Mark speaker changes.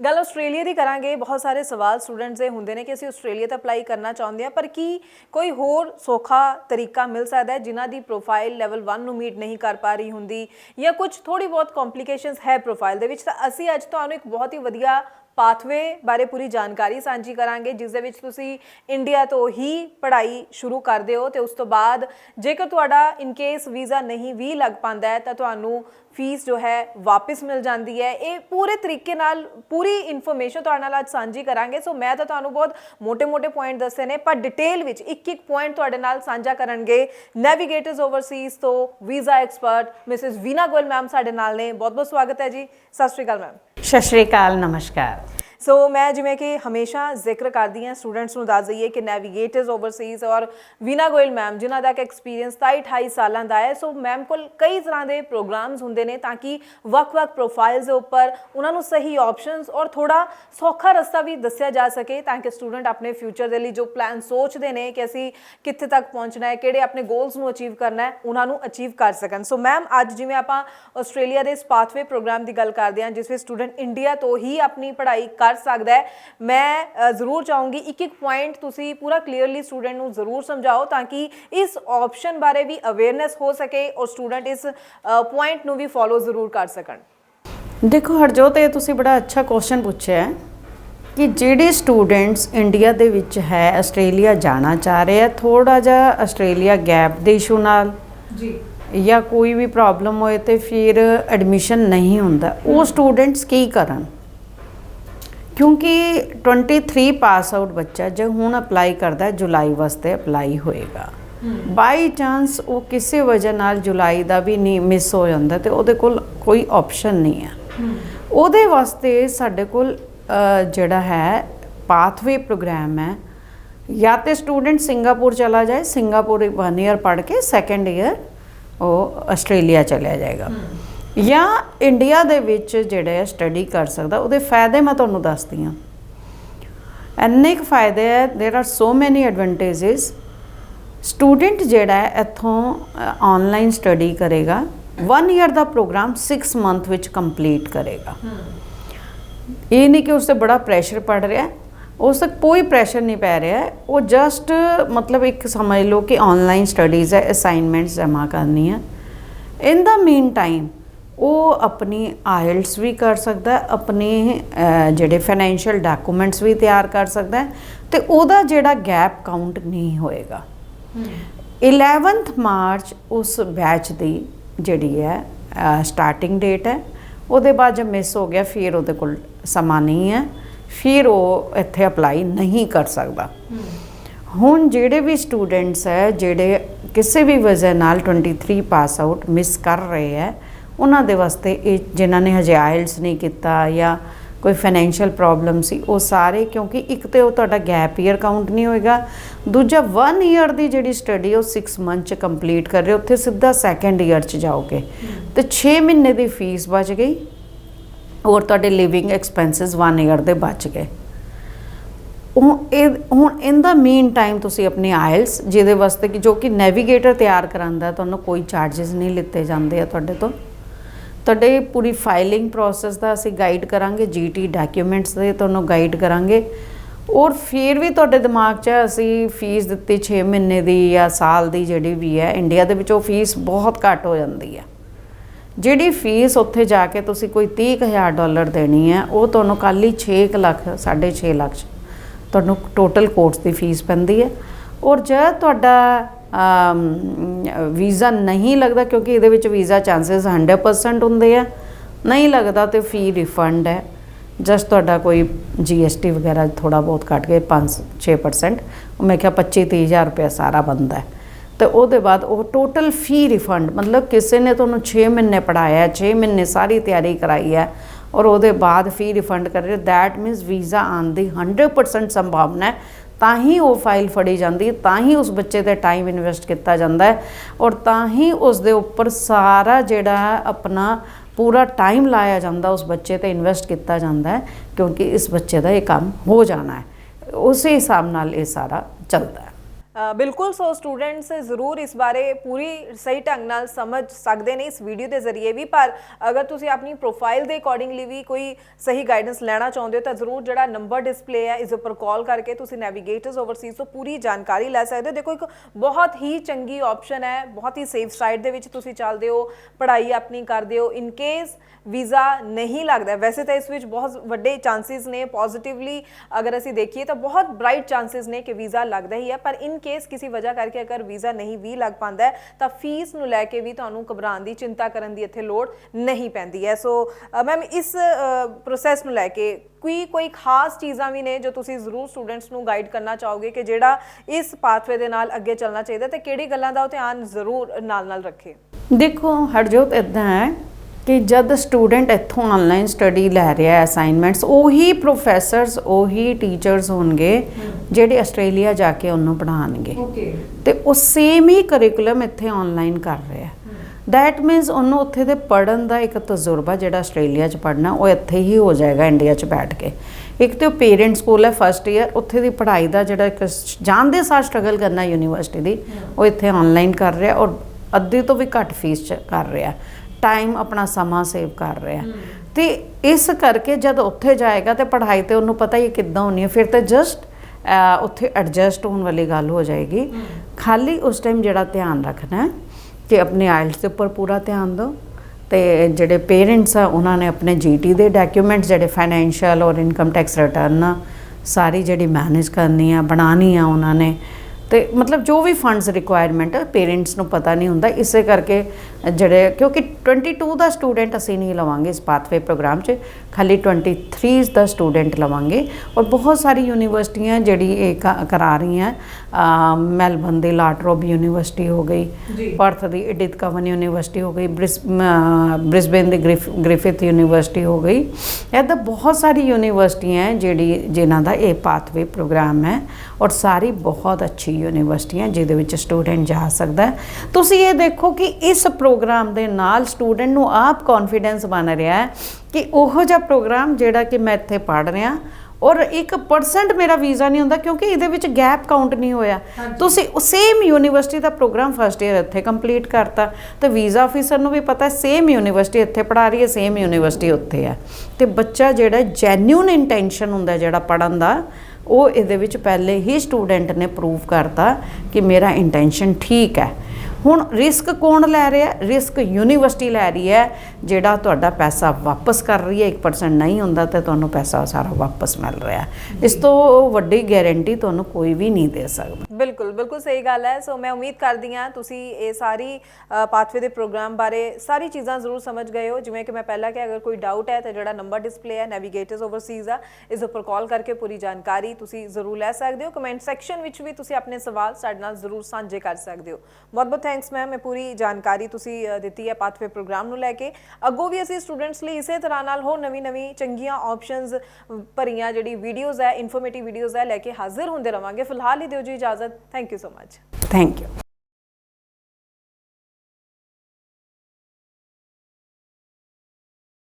Speaker 1: ਗੱਲ ਆਸਟ੍ਰੇਲੀਆ ਦੀ ਕਰਾਂਗੇ। ਬਹੁਤ ਸਾਰੇ ਸਵਾਲ ਸਟੂਡੈਂਟਸ ਦੇ ਹੁੰਦੇ ਨੇ ਕਿ ਅਸੀਂ ਆਸਟ੍ਰੇਲੀਆ ਤੇ ਅਪਲਾਈ ਕਰਨਾ ਚਾਹੁੰਦੇ ਹਾਂ, ਪਰ ਕੀ ਕੋਈ ਹੋਰ ਸੌਖਾ ਤਰੀਕਾ ਮਿਲ ਸਕਦਾ ਹੈ ਜਿਨ੍ਹਾਂ ਦੀ ਪ੍ਰੋਫਾਈਲ ਲੈਵਲ 1 ਨੂੰ ਮੀਟ ਨਹੀਂ ਕਰ ਪਾ ਰਹੀ ਹੁੰਦੀ ਜਾਂ ਕੁਝ ਥੋੜੀ ਬਹੁਤ ਕੰਪਲਿਕੇਸ਼ਨਸ ਹੈ ਪ੍ਰੋਫਾਈਲ ਦੇ ਵਿੱਚ? ਤਾਂ ਅਸੀਂ ਅੱਜ ਤੁਹਾਨੂੰ ਇੱਕ ਬਹੁਤ ਹੀ ਵਧੀਆ ਪਾਥਵੇ ਬਾਰੇ ਪੂਰੀ ਜਾਣਕਾਰੀ ਸਾਂਝੀ ਕਰਾਂਗੇ, ਜਿਸ ਦੇ ਵਿੱਚ ਤੁਸੀਂ ਇੰਡੀਆ ਤੋਂ ਹੀ ਪੜ੍ਹਾਈ ਸ਼ੁਰੂ ਕਰਦੇ ਹੋ ਤੇ ਉਸ ਤੋਂ ਬਾਅਦ ਜੇਕਰ ਤੁਹਾਡਾ ਇਨ ਕੇਸ ਵੀਜ਼ਾ ਨਹੀਂ ਵੀ ਲੱਗ ਪਾਂਦਾ ਹੈ, ਤਾਂ ਤੁਹਾਨੂੰ ਫੀਸ ਜੋ ਹੈ ਵਾਪਸ ਮਿਲ ਜਾਂਦੀ ਹੈ। ਇਹ ਪੂਰੇ ਤਰੀਕੇ ਨਾਲ, ਪੂਰੀ ਇਨਫੋਰਮੇਸ਼ਨ ਤੁਹਾਡੇ ਨਾਲ ਅੱਜ ਸਾਂਝੀ ਕਰਾਂਗੇ। ਸੋ ਮੈਂ ਤਾਂ ਤੁਹਾਨੂੰ ਬਹੁਤ ਮੋٹے-ਮੋٹے ਪੁਆਇੰਟ ਦੱਸੇ ਨੇ, ਪਰ ਡਿਟੇਲ ਵਿੱਚ ਇੱਕ-ਇੱਕ ਪੁਆਇੰਟ ਤੁਹਾਡੇ ਨਾਲ ਸਾਂਝਾ ਕਰਨਗੇ। ਨੈਵੀਗੇਟਰਸ ਓਵਰਸੀਜ਼ ਤੋਂ visa expert Mrs Veena Goyal ma'am ਸਾਡੇ ਨਾਲ ਨੇ। ਬਹੁਤ-ਬਹੁਤ ਸਵਾਗਤ ਹੈ ਜੀ। ਸਤਿ ਸ਼੍ਰੀ ਅਕਾਲ ਮੈਮ
Speaker 2: ਸਤਿ ਸ਼੍ਰੀ ਅਕਾਲ ਨਮਸਕਾਰ।
Speaker 1: ਸੋ ਮੈਂ ਜਿਵੇਂ ਕਿ ਹਮੇਸ਼ਾ ਜ਼ਿਕਰ ਕਰਦੀ ਹਾਂ ਸਟੂਡੈਂਟਸ ਨੂੰ ਦੱਸ ਦਈਏ ਕਿ ਨੈਵੀਗੇਟਰਸ ਓਵਰਸੀਜ਼ ਔਰ ਵੀਨਾ ਗੋਇਲ ਮੈਮ ਜਿਨ੍ਹਾਂ ਦਾ ਐਕਸਪੀਰੀਅੰਸ 27 28 ਸਾਲਾਂ ਦਾ ਹੈ। ਸੋ ਮੈਮ ਕੋਲ ਕਈ ਤਰ੍ਹਾਂ ਦੇ ਪ੍ਰੋਗਰਾਮਸ ਹੁੰਦੇ ਨੇ ਤਾਂ ਕਿ ਵੱਖ-ਵੱਖ ਪ੍ਰੋਫਾਈਲਸ ਦੇ ਉੱਪਰ ਉਹਨਾਂ ਨੂੰ ਸਹੀ ਆਪਸ਼ਨਸ ਔਰ ਥੋੜਾ ਸੌਖਾ ਰਸਤਾ ਵੀ ਦੱਸਿਆ ਜਾ ਸਕੇ ਤਾਂ ਕਿ ਸਟੂਡੈਂਟ ਆਪਣੇ ਫਿਊਚਰ ਦੇ ਲਈ ਜੋ ਪਲਾਨ ਸੋਚਦੇ ਨੇ ਕਿ ਅਸੀਂ ਕਿੱਥੇ ਤੱਕ ਪਹੁੰਚਣਾ ਹੈ, ਕਿਹੜੇ ਆਪਣੇ ਗੋਲਸ ਨੂੰ ਅਚੀਵ ਕਰਨਾ ਹੈ, ਉਹਨਾਂ ਨੂੰ ਅਚੀਵ ਕਰ ਸਕਣ। ਸੋ ਮੈਮ ਅੱਜ ਜਿਵੇਂ ਆਪਾਂ ਆਸਟ੍ਰੇਲੀਆ ਦੇ ਇਸ ਪਾਥਵੇ ਪ੍ਰੋਗਰਾਮ ਦੀ ਗੱਲ ਕਰਦੇ ਹਾਂ, ਜਿਸ ਵਿੱਚ ਸਟੂਡੈਂਟ ਇੰਡੀਆ ਤੋਂ ਹੀ ਆਪਣੀ ਪੜ੍ਹਾਈ ਕਰ ਸਕਦਾ ਹੈ। ਮੈਂ ਜ਼ਰੂਰ ਚਾਹੂੰਗੀ ਇੱਕ ਇੱਕ ਪੁਆਇੰਟ ਤੁਸੀਂ ਪੂਰਾ ਕਲੀਅਰਲੀ ਸਟੂਡੈਂਟ ਨੂੰ ਜ਼ਰੂਰ ਸਮਝਾਓ ਤਾਂ ਕਿ ਇਸ ਆਪਸ਼ਨ ਬਾਰੇ ਵੀ ਅਵੇਅਰਨੈਸ ਹੋ ਸਕੇ ਔਰ ਸਟੂਡੈਂਟ ਇਸ ਪੁਆਇੰਟ ਨੂੰ ਵੀ ਫੋਲੋ ਜ਼ਰੂਰ ਕਰ ਸਕਣ।
Speaker 2: ਦੇਖੋ ਹਰਜੋਤ ਇਹ ਤੁਸੀਂ ਬੜਾ ਅੱਛਾ ਕੁਐਸਚਨ ਪੁੱਛਿਆ ਹੈ ਕਿ ਜਿਹੜੇ ਸਟੂਡੈਂਟਸ ਇੰਡੀਆ ਦੇ ਵਿੱਚ ਹੈ ਆਸਟ੍ਰੇਲੀਆ ਜਾਣਾ ਚਾਹ ਰਹੇ ਆ ਥੋੜਾ ਜਿਹਾ ਆਸਟ੍ਰੇਲੀਆ ਗੈਪ ਦੇ ਇਸ਼ੂ ਨਾਲ
Speaker 1: ਜੀ।
Speaker 2: ਜਾਂ ਕੋਈ ਵੀ ਪ੍ਰੋਬਲਮ ਹੋਏ ਤੇ ਫਿਰ ਐਡਮਿਸ਼ਨ ਨਹੀਂ ਹੁੰਦਾ ਉਹ ਸਟੂਡੈਂਟਸ ਕੀ ਕਰਨ? ਕਿਉਂਕਿ 23 ਪਾਸ ਆਊਟ ਬੱਚਾ ਜੇ ਹੁਣ ਅਪਲਾਈ ਕਰਦਾ ਜੁਲਾਈ ਵਾਸਤੇ ਅਪਲਾਈ ਹੋਏਗਾ। ਬਾਈ ਚਾਂਸ ਉਹ ਕਿਸੇ ਵਜ੍ਹਾ ਨਾਲ ਜੁਲਾਈ ਦਾ ਵੀ ਨਹੀਂ ਮਿਸ ਹੋ ਜਾਂਦਾ ਤੇ ਉਹਦੇ ਕੋਲ ਕੋਈ ਆਪਸ਼ਨ ਨਹੀਂ ਹੈ। ਉਹਦੇ ਵਾਸਤੇ ਸਾਡੇ ਕੋਲ ਜਿਹੜਾ ਹੈ ਪਾਥਵੇ ਪ੍ਰੋਗਰਾਮ ਹੈ। ਜਾਂ ਤੇ ਸਟੂਡੈਂਟ ਸਿੰਗਾਪੁਰ ਚਲਾ ਜਾਏ ਸਿੰਗਾਪੁਰ 1 ਇਅਰ ਪੜ੍ਹ ਕੇ ਸੈਕੰਡ ਇਅਰ ਉਹ ਆਸਟ੍ਰੇਲੀਆ ਚਲਿਆ ਜਾਏਗਾ। ਜਾਂ ਇੰਡੀਆ ਦੇ ਵਿੱਚ ਜਿਹੜਾ ਸਟੱਡੀ ਕਰ ਸਕਦਾ ਉਹਦੇ ਫਾਇਦੇ ਮੈਂ ਤੁਹਾਨੂੰ ਦੱਸਦੀ ਹਾਂ। ਇੰਨੇ ਕੁ ਫਾਇਦੇ ਹੈ there are so many advantages student ਜਿਹੜਾ ਹੈ ਇੱਥੋਂ ਆਨਲਾਈਨ ਸਟੱਡੀ ਕਰੇਗਾ। 1 ਇਅਰ ਦਾ ਪ੍ਰੋਗਰਾਮ 6 ਮੰਥ ਵਿੱਚ ਕੰਪਲੀਟ ਕਰੇਗਾ। ਇਹ ਨਹੀਂ ਕਿ ਉਸ ਤੇ ਬੜਾ ਪ੍ਰੈਸ਼ਰ ਪੜ ਰਿਹਾ ਉਸ ਤੱਕ ਕੋਈ ਪ੍ਰੈਸ਼ਰ ਨਹੀਂ ਪੈ ਰਿਹਾ ਉਹ ਜਸਟ ਮਤਲਬ ਇੱਕ ਸਮਝ ਲਓ ਕਿ ਆਨਲਾਈਨ ਸਟੱਡੀਜ਼ ਹੈ ਅਸਾਈਨਮੈਂਟਸ ਜਮ੍ਹਾਂ ਕਰਨੀ ਹੈ ਇਨ ਦਾ ਮੀਨ ਟਾਈਮ ਉਹ ਆਪਣੀ ਆਇਲਟਸ ਵੀ ਕਰ ਸਕਦਾ ਆਪਣੇ ਜਿਹੜੇ ਫਾਈਨੈਂਸ਼ੀਅਲ ਡਾਕੂਮੈਂਟਸ ਵੀ ਤਿਆਰ ਕਰ ਸਕਦਾ ਤੇ ਉਹਦਾ ਜਿਹੜਾ ਗੈਪ ਕਾਊਂਟ ਨਹੀਂ ਹੋਏਗਾ। 11th ਮਾਰਚ ਉਸ ਬੈਚ ਦੀ ਜਿਹੜੀ ਹੈ ਸਟਾਰਟਿੰਗ ਡੇਟ ਹੈ ਉਹਦੇ ਬਾਅਦ ਜੇ ਮਿਸ ਹੋ ਗਿਆ ਫਿਰ ਉਹਦੇ ਕੋਲ ਸਮਾਂ ਨਹੀਂ ਹੈ ਫਿਰ ਉਹ ਇੱਥੇ ਅਪਲਾਈ ਨਹੀਂ ਕਰ ਸਕਦਾ। ਹੁਣ ਜਿਹੜੇ ਵੀ ਸਟੂਡੈਂਟਸ ਹੈ ਜਿਹੜੇ ਕਿਸੇ ਵੀ ਵਜ੍ਹਾ ਨਾਲ 23 ਪਾਸ ਆਊਟ ਮਿਸ ਕਰ ਰਹੇ ਹੈ ਉਹਨਾਂ ਦੇ ਵਾਸਤੇ ਇਹ ਜਿਨ੍ਹਾਂ ਨੇ ਹਜੇ ਆਇਲਸ ਨਹੀਂ ਕੀਤਾ ਜਾਂ ਕੋਈ ਫਾਈਨੈਂਸ਼ੀਅਲ ਪ੍ਰੋਬਲਮ ਸੀ, ਉਹ ਸਾਰੇ ਕਿਉਂਕਿ ਇੱਕ ਤੇ ਉਹ ਤੁਹਾਡਾ ਗੈਪ ਈਅਰ ਕਾਊਂਟ ਨਹੀਂ ਹੋਏਗਾ, ਦੂਜਾ 1 ਈਅਰ ਦੀ ਜਿਹੜੀ ਸਟੱਡੀ ਉਹ 6 ਮੰਥ ਚ ਕੰਪਲੀਟ ਕਰ ਰਹੇ ਉੱਥੇ ਸਿੱਧਾ ਸੈਕੰਡ ਈਅਰ ਚ ਜਾਓਗੇ। ਤੇ 6 ਮਹੀਨੇ ਦੀ ਫੀਸ ਬਚ ਗਈ ਔਰ ਤੁਹਾਡੇ ਲਿਵਿੰਗ ਐਕਸਪੈਂਸਸ 1 ਈਅਰ ਦੇ ਬਚ ਗਏ। ਉਹ ਇਹ, ਹੁਣ ਇਨ ਦਾ ਮੀਨ ਟਾਈਮ ਤੁਸੀਂ ਆਪਣੇ ਆਇਲਸ ਜਿਹਦੇ ਵਾਸਤੇ ਕਿ ਜੋ ਕਿ ਨੈਵੀਗੇਟਰ ਤਿਆਰ ਕਰਾਂਦਾ ਤੁਹਾਨੂੰ ਕੋਈ ਚਾਰजेस ਨਹੀਂ ਲਿੱਤੇ ਜਾਂਦੇ ਆ ਤੁਹਾਡੇ ਤੋਂ। ਤੁਹਾਡੇ ਪੂਰੀ ਫਾਈਲਿੰਗ ਪ੍ਰੋਸੈਸ ਦਾ ਅਸੀਂ ਗਾਈਡ ਕਰਾਂਗੇ ਜੀਟੀ ਡਾਕੂਮੈਂਟਸ ਦੇ ਤੁਹਾਨੂੰ ਗਾਈਡ ਕਰਾਂਗੇ। ਔਰ ਫਿਰ ਵੀ ਤੁਹਾਡੇ ਦਿਮਾਗ 'ਚ ਅਸੀਂ ਫੀਸ ਦਿੱਤੀ 6 ਮਹੀਨੇ ਦੀ ਜਾਂ ਸਾਲ ਦੀ ਜਿਹੜੀ ਵੀ ਹੈ ਇੰਡੀਆ ਦੇ ਵਿੱਚ ਉਹ ਫੀਸ ਬਹੁਤ ਘੱਟ ਹੋ ਜਾਂਦੀ ਹੈ। ਜਿਹੜੀ ਫੀਸ ਉੱਥੇ ਜਾ ਕੇ ਤੁਸੀਂ ਕੋਈ 30000 ਡਾਲਰ ਦੇਣੀ ਹੈ, ਉਹ ਤੁਹਾਨੂੰ ਕੱਲ ਹੀ 6 ਲੱਖ 6.5 ਲੱਖ 'ਚ ਤੁਹਾਨੂੰ ਟੋਟਲ ਕੋਰਸ ਦੀ ਫੀਸ ਪੈਂਦੀ ਹੈ। ਔਰ ਜਦ ਤੁਹਾਡਾ ਵੀਜ਼ਾ ਨਹੀਂ ਲੱਗਦਾ ਕਿਉਂਕਿ ਇਹਦੇ ਵਿੱਚ ਵੀਜ਼ਾ ਚਾਂਸਸ 100% ਹੁੰਦੇ ਆ। ਨਹੀਂ ਲੱਗਦਾ ਤੇ ਫੀ ਰਿਫੰਡ ਹੈ। ਜਸਟ ਤੁਹਾਡਾ ਕੋਈ ਜੀਐਸਟੀ ਵਗੈਰਾ ਥੋੜਾ ਬਹੁਤ ਕੱਟ ਗਏ 5 6% ਉਹ ਮੈਂ ਕਿਹਾ 25 30000 ਰੁਪਏ ਸਾਰਾ ਬੰਦਾ ਹੈ। ਤੇ ਉਹਦੇ ਬਾਅਦ ਉਹ ਟੋਟਲ ਫੀ ਰਿਫੰਡ ਮਤਲਬ ਕਿਸੇ ਨੇ ਤੁਹਾਨੂੰ 6 ਮਹੀਨੇ ਪੜਾਇਆ 6 ਮਹੀਨੇ ਸਾਰੀ ਤਿਆਰੀ ਕਰਾਈ ਹੈ ਔਰ ਉਹਦੇ ਬਾਅਦ ਫੀ ਰਿਫੰਡ ਕਰ ਰਹੇ ਦੈਟ ਮੀਨਸ ਵੀਜ਼ਾ ਆਉਣ ਦੀ 100% ਸੰਭਾਵਨਾ ਹੈ। ਤਾਂ ਹੀ ਉਹ ਫਾਈਲ ਫੜੀ ਜਾਂਦੀ ਹੈ ਤਾਂ ਹੀ ਉਸ ਬੱਚੇ ਤੇ ਟਾਈਮ ਇਨਵੈਸਟ ਕੀਤਾ ਜਾਂਦਾ ਹੈ ਔਰ ਤਾਂ ਹੀ ਉਸ ਦੇ ਉੱਪਰ ਸਾਰਾ ਜਿਹੜਾ ਆਪਣਾ ਪੂਰਾ ਟਾਈਮ ਲਾਇਆ ਜਾਂਦਾ, ਉਸ ਬੱਚੇ ਤੇ ਇਨਵੈਸਟ ਕੀਤਾ ਜਾਂਦਾ ਹੈ ਕਿਉਂਕਿ ਇਸ ਬੱਚੇ ਦਾ ਇਹ ਕੰਮ ਹੋ ਜਾਣਾ ਹੈ। ਉਸੇ ਹਿਸਾਬ ਨਾਲ ਇਹ ਸਾਰਾ ਚੱਲਦਾ ਹੈ।
Speaker 1: ਬਿਲਕੁਲ, ਸੋ ਸਟੂਡੈਂਟਸ ਜ਼ਰੂਰ ਇਸ ਬਾਰੇ ਪੂਰੀ ਸਹੀ ਢੰਗ ਨਾਲ ਸਮਝ ਸਕਦੇ ਨੇ ਇਸ ਵੀਡੀਓ ਦੇ ਜ਼ਰੀਏ ਵੀ, ਪਰ ਅਗਰ ਤੁਸੀਂ ਆਪਣੀ ਪ੍ਰੋਫਾਈਲ ਦੇ ਅਕੋਰਡਿੰਗਲੀ ਵੀ ਕੋਈ ਸਹੀ ਗਾਈਡੈਂਸ ਲੈਣਾ ਚਾਹੁੰਦੇ ਹੋ, ਤਾਂ ਜ਼ਰੂਰ ਜਿਹੜਾ ਨੰਬਰ ਡਿਸਪਲੇ ਹੈ, ਇਸ ਉੱਪਰ ਕਾਲ ਕਰਕੇ ਤੁਸੀਂ ਨੈਵੀਗੇਟਰਸ ਓਵਰਸੀਜ਼ ਤੋਂ ਪੂਰੀ ਜਾਣਕਾਰੀ ਲੈ ਸਕਦੇ ਹੋ। ਦੇਖੋ, ਇੱਕ ਬਹੁਤ ਹੀ ਚੰਗੀ ਆਪਸ਼ਨ ਹੈ, ਬਹੁਤ ਹੀ ਸੇਫ ਸਾਈਡ ਦੇ ਵਿੱਚ ਤੁਸੀਂ ਚੱਲਦੇ ਹੋ, ਪੜ੍ਹਾਈ ਆਪਣੀ ਕਰਦੇ ਹੋ ਇਨ ਕੇਸ ਵੀਜ਼ਾ ਨਹੀਂ ਲੱਗਦਾ। ਵੈਸੇ ਤਾਂ ਇਸ ਵਿੱਚ ਬਹੁਤ ਵੱਡੇ ਚਾਂਸਸ ਨੇ ਪੋਜ਼ਿਟਿਵਲੀ ਅਗਰ ਅਸੀਂ ਦੇਖੀਏ ਤਾਂ ਬਹੁਤ ਬ੍ਰਾਈਟ ਚਾਂਸਸ ਨੇ ਕਿ ਵੀਜ਼ਾ ਲੱਗਦਾ ਹੀ ਹੈ, ਪਰ ਇਨ ਕੇਸ ਕਿਸੇ ਵਜ੍ਹਾ ਕਰਕੇ ਅਗਰ ਵੀਜ਼ਾ ਨਹੀਂ ਵੀ ਲੱਗ ਪਾਉਂਦਾ ਤਾਂ ਫੀਸ ਨੂੰ ਲੈ ਕੇ ਵੀ ਤੁਹਾਨੂੰ ਘਬਰਾਉਣ ਦੀ, ਚਿੰਤਾ ਕਰਨ ਦੀ ਇੱਥੇ ਲੋੜ ਨਹੀਂ ਪੈਂਦੀ ਹੈ। ਸੋ ਮੈਮ ਇਸ ਪ੍ਰੋਸੈਸ ਨੂੰ ਲੈ ਕੇ ਕੋਈ ਕੋਈ ਖਾਸ ਚੀਜ਼ਾਂ ਵੀ ਨੇ ਜੋ ਤੁਸੀਂ ਜ਼ਰੂਰ ਸਟੂਡੈਂਟਸ ਨੂੰ ਗਾਈਡ ਕਰਨਾ ਚਾਹੋਗੇ ਕਿ ਜਿਹੜਾ ਇਸ ਪਾਥਵੇ ਦੇ ਨਾਲ ਅੱਗੇ ਚੱਲਣਾ ਚਾਹੀਦਾ ਤੇ ਕਿਹੜੀ ਗੱਲਾਂ ਦਾ ਉਹ ਧਿਆਨ ਜ਼ਰੂਰ ਨਾਲ ਨਾਲ ਰੱਖੇ।
Speaker 2: ਦੇਖੋ ਹਰਜੋਤ ਇਦਾਂ ਹੈ ਕਿ ਜਦ ਸਟੂਡੈਂਟ ਇੱਥੋਂ ਆਨਲਾਈਨ ਸਟੱਡੀ ਲੈ ਰਿਹਾ ਹੈ ਅਸਾਈਨਮੈਂਟਸ ਉਹੀ ਪ੍ਰੋਫੈਸਰਸ ਉਹੀ ਟੀਚਰਸ ਹੋਣਗੇ ਜਿਹੜੇ ਆਸਟ੍ਰੇਲੀਆ ਜਾ ਕੇ ਉਹਨੂੰ ਪੜ੍ਹਾਉਣਗੇ।
Speaker 1: ਓਕੇ
Speaker 2: ਤੇ ਉਹ ਸੇਮ ਹੀ ਕਰਿਕੂਲਮ ਇੱਥੇ ਆਨਲਾਈਨ ਕਰ ਰਿਹਾ ਦੈਟ ਮੀਨਸ ਉਹਨੂੰ ਉੱਥੇ ਦੇ ਪੜਨ ਦਾ ਇੱਕ ਤਜਰਬਾ ਜਿਹੜਾ ਆਸਟ੍ਰੇਲੀਆ 'ਚ ਪੜਨਾ ਉਹ ਇੱਥੇ ਹੀ ਹੋ ਜਾਏਗਾ ਇੰਡੀਆ 'ਚ ਬੈਠ ਕੇ। ਇੱਕ ਤੇ ਉਹ ਪੇਰੈਂਟ ਸਕੂਲ ਹੈ ਫਸਟ ਈਅਰ ਉੱਥੇ ਦੀ ਪੜ੍ਹਾਈ ਦਾ ਜਿਹੜਾ ਇੱਕ ਜਾਣਦੇ ਸਾਰ ਸਟਰਗਲ ਕਰਨਾ ਯੂਨੀਵਰਸਿਟੀ ਦੀ ਉਹ ਇੱਥੇ ਆਨਲਾਈਨ ਕਰ ਰਿਹਾ ਔਰ ਅੱਧੀ ਤੋਂ ਵੀ ਘੱਟ ਫੀਸ 'ਚ ਕਰ ਰਿਹਾ। ਟਾਈਮ ਆਪਣਾ ਸਮਾਂ ਸੇਵ ਕਰ ਰਿਹਾ। ਤੇ ਇਸ ਕਰਕੇ ਜਦ ਉੱਥੇ ਜਾਏਗਾ ਤੇ ਪੜ੍ਹਾਈ ਤੇ ਉਹਨੂੰ ਪਤਾ ਹੀ ਕਿੱਦਾਂ ਹੋਣੀ ਹੈ ਫਿਰ ਤਾਂ ਜਸਟ ਉੱਥੇ ਐਡਜਸਟ ਹੋਣ ਵਾਲੀ ਗੱਲ ਹੋ ਜਾਏਗੀ। ਖਾਲੀ ਉਸ ਟਾਈਮ ਜਿਹੜਾ ਧਿਆਨ ਰੱਖਣਾ ਹੈ ਕਿ ਆਪਣੇ ਆਇਲਸ ਦੇ ਉੱਪਰ ਪੂਰਾ ਧਿਆਨ ਦਿਓ ਤੇ ਜਿਹੜੇ ਪੇਰੈਂਟਸ ਆ ਉਹਨਾਂ ਨੇ ਆਪਣੇ ਜੀਟੀ ਦੇ ਡਾਕੂਮੈਂਟਸ ਜਿਹੜੇ ਫਾਈਨੈਂਸ਼ੀਅਲ ਔਰ ਇਨਕਮ ਟੈਕਸ ਰਿਟਰਨ ਸਾਰੀ ਜਿਹੜੀ ਮੈਨੇਜ ਕਰਨੀ ਆ ਬਣਾਉਣੀ ਆ ਉਹਨਾਂ ਨੇ ਤੇ ਮਤਲਬ ਜੋ ਵੀ ਫੰਡਸ ਰਿਕੁਆਇਰਮੈਂਟ ਪੇਰੈਂਟਸ ਨੂੰ ਪਤਾ ਨਹੀਂ ਹੁੰਦਾ ਇਸੇ ਕਰਕੇ ਜਿਹੜੇ ਕਿਉਂਕਿ 22 ਦਾ ਸਟੂਡੈਂਟ ਅਸੀਂ ਨਹੀਂ ਲਵਾਂਗੇ ਇਸ ਪਾਥਵੇ ਪ੍ਰੋਗਰਾਮ 'ਚ ਖਾਲੀ 23 ਦਾ ਸਟੂਡੈਂਟ ਲਵਾਂਗੇ ਔਰ ਬਹੁਤ ਸਾਰੀ ਯੂਨੀਵਰਸਿਟੀਆਂ ਜਿਹੜੀ ਇਹ ਕਰਾ ਰਹੀਆਂ ਮੈਲਬਨ ਦੀ ਲਾਟਰੋਬ ਯੂਨੀਵਰਸਿਟੀ ਹੋ ਗਈ ਪਰਥ ਦੀ ਐਡਿਥ ਕਵਨ ਯੂਨੀਵਰਸਿਟੀ ਹੋ ਗਈ ਬ੍ਰਿਸਬੇਨ ਦੀ ਗ੍ਰਿਫ ਗ੍ਰਿਫਿਥ ਯੂਨੀਵਰਸਿਟੀ ਹੋ ਗਈ। ਇੱਦਾਂ ਬਹੁਤ ਸਾਰੀ ਯੂਨੀਵਰਸਿਟੀਆਂ ਜਿਹੜੀ ਜਿਨ੍ਹਾਂ ਦਾ ਇਹ ਪਾਥਵੇ ਪ੍ਰੋਗਰਾਮ ਹੈ ਔਰ ਸਾਰੀ ਬਹੁਤ ਅੱਛੀ ਯੂਨੀਵਰਸਿਟੀਆਂ ਜਿਹਦੇ ਵਿੱਚ ਸਟੂਡੈਂਟ ਜਾ ਸਕਦਾ ਤੁਸੀਂ ਇਹ ਦੇਖੋ ਕਿ ਇਸ ਪ੍ਰੋਗਰਾਮ ਦੇ ਨਾਲ ਸਟੂਡੈਂਟ ਨੂੰ ਆਪ ਕੌਨਫੀਡੈਂਸ ਬਣ ਰਿਹਾ ਹੈ ਕਿ ਉਹੋ ਜਿਹਾ ਪ੍ਰੋਗਰਾਮ ਜਿਹੜਾ ਕਿ ਮੈਂ ਇੱਥੇ ਪੜ੍ਹ ਰਿਹਾ ਔਰ 1% ਮੇਰਾ ਵੀਜ਼ਾ ਨਹੀਂ ਹੁੰਦਾ ਕਿਉਂਕਿ ਇਹਦੇ ਵਿੱਚ ਗੈਪ ਕਾਊਂਟ ਨਹੀਂ ਹੋਇਆ। ਤੁਸੀਂ ਸੇਮ ਯੂਨੀਵਰਸਿਟੀ ਦਾ ਪ੍ਰੋਗਰਾਮ ਫਸਟ ਇਅਰ ਇੱਥੇ ਕੰਪਲੀਟ ਕਰਤਾ ਤੇ ਵੀਜ਼ਾ ਆਫੀਸਰ ਨੂੰ ਵੀ ਪਤਾ ਸੇਮ ਯੂਨੀਵਰਸਿਟੀ ਇੱਥੇ ਪੜ੍ਹਾ ਰਹੀ ਹੈ ਸੇਮ ਯੂਨੀਵਰਸਿਟੀ ਉੱਥੇ ਹੈ। ਤੇ ਬੱਚਾ ਜਿਹੜਾ ਜੈਨੂਇਨ ਇੰਟੈਂਸ਼ਨ ਹੁੰਦਾ ਜਿਹੜਾ ਪੜਨ ਦਾ ਉਹ ਇਹਦੇ ਵਿੱਚ ਪਹਿਲੇ ਹੀ ਸਟੂਡੈਂਟ ਨੇ ਪ੍ਰੂਵ ਕਰਤਾ ਕਿ ਮੇਰਾ ਇੰਟੈਂਸ਼ਨ ਠੀਕ ਹੈ। ਹੁਣ ਰਿਸਕ ਕੌਣ ਲੈ ਰਿਹਾ? ਰਿਸਕ ਯੂਨੀਵਰਸਿਟੀ ਲੈ ਰਹੀ ਹੈ, ਜਿਹੜਾ ਤੁਹਾਡਾ ਪੈਸਾ ਵਾਪਸ ਕਰ ਰਹੀ ਹੈ 1% ਨਹੀਂ ਹੁੰਦਾ ਤੇ ਤੁਹਾਨੂੰ ਪੈਸਾ ਸਾਰਾ ਵਾਪਸ ਮਿਲ ਰਿਹਾ। ਇਸ ਤੋਂ ਵੱਡੀ ਗਾਰੰਟੀ ਤੁਹਾਨੂੰ ਕੋਈ ਵੀ ਨਹੀਂ ਦੇ ਸਕਦਾ।
Speaker 1: ਬਿਲਕੁਲ ਬਿਲਕੁਲ ਸਹੀ ਗੱਲ ਹੈ। ਸੋ ਮੈਂ ਉਮੀਦ ਕਰਦੀ ਹਾਂ ਤੁਸੀਂ ਇਹ ਸਾਰੀ ਪਾਥਵੇ ਦੇ ਪ੍ਰੋਗਰਾਮ ਬਾਰੇ ਸਾਰੀ ਚੀਜ਼ਾਂ ਜ਼ਰੂਰ ਸਮਝ ਗਏ ਹੋ। ਜਿਵੇਂ ਕਿ ਮੈਂ ਪਹਿਲਾਂ ਕਿ ਅਗਰ ਕੋਈ ਡਾਊਟ ਹੈ ਤਾਂ ਜਿਹੜਾ ਨੰਬਰ ਡਿਸਪਲੇ ਹੈ ਨੈਵੀਗੇਟਰਸ ਓਵਰਸੀਜ਼ ਆ, ਇਸ ਉੱਪਰ ਕਾਲ ਕਰਕੇ ਪੂਰੀ ਜਾਣਕਾਰੀ ਤੁਸੀਂ ਜ਼ਰੂਰ ਲੈ ਸਕਦੇ ਹੋ। ਕਮੈਂਟ ਸੈਕਸ਼ਨ ਵਿੱਚ ਵੀ ਤੁਸੀਂ ਆਪਣੇ ਸਵਾਲ ਸਾਡੇ ਨਾਲ ਜ਼ਰੂਰ ਸਾਂਝੇ ਕਰ ਸਕਦੇ ਹੋ। ਬਹੁਤ ਬਹੁਤ ਥੈਂਕਸ ਮੈਮ ਇਹ ਪੂਰੀ ਜਾਣਕਾਰੀ ਤੁਸੀਂ ਦਿੱਤੀ ਹੈ ਪਾਥਵੇ ਪ੍ਰੋਗਰਾਮ ਨੂੰ ਲੈ ਕੇ। ਅੱਗੋਂ ਵੀ ਅਸੀਂ ਸਟੂਡੈਂਟਸ ਲਈ ਇਸੇ ਤਰ੍ਹਾਂ ਨਾਲ ਹੋਰ ਨਵੀਂ ਨਵੀਂ ਚੰਗੀਆਂ ਆਪਸ਼ਨਸ ਭਰੀਆਂ ਜਿਹੜੀ ਵੀਡੀਓਜ਼ ਹੈ ਇਨਫੋਰਮੇਟਿਵ ਵੀਡੀਓਜ਼ ਹੈ, ਲੈ ਕੇ ਹਾਜ਼ਰ ਹੁੰਦੇ ਰਵਾਂਗੇ। ਫਿਲਹਾਲ ਹੀ ਦਿਓ ਜੀ ਇਜਾਜ਼ਤ। Azad. Thank you so
Speaker 2: much. Thank you.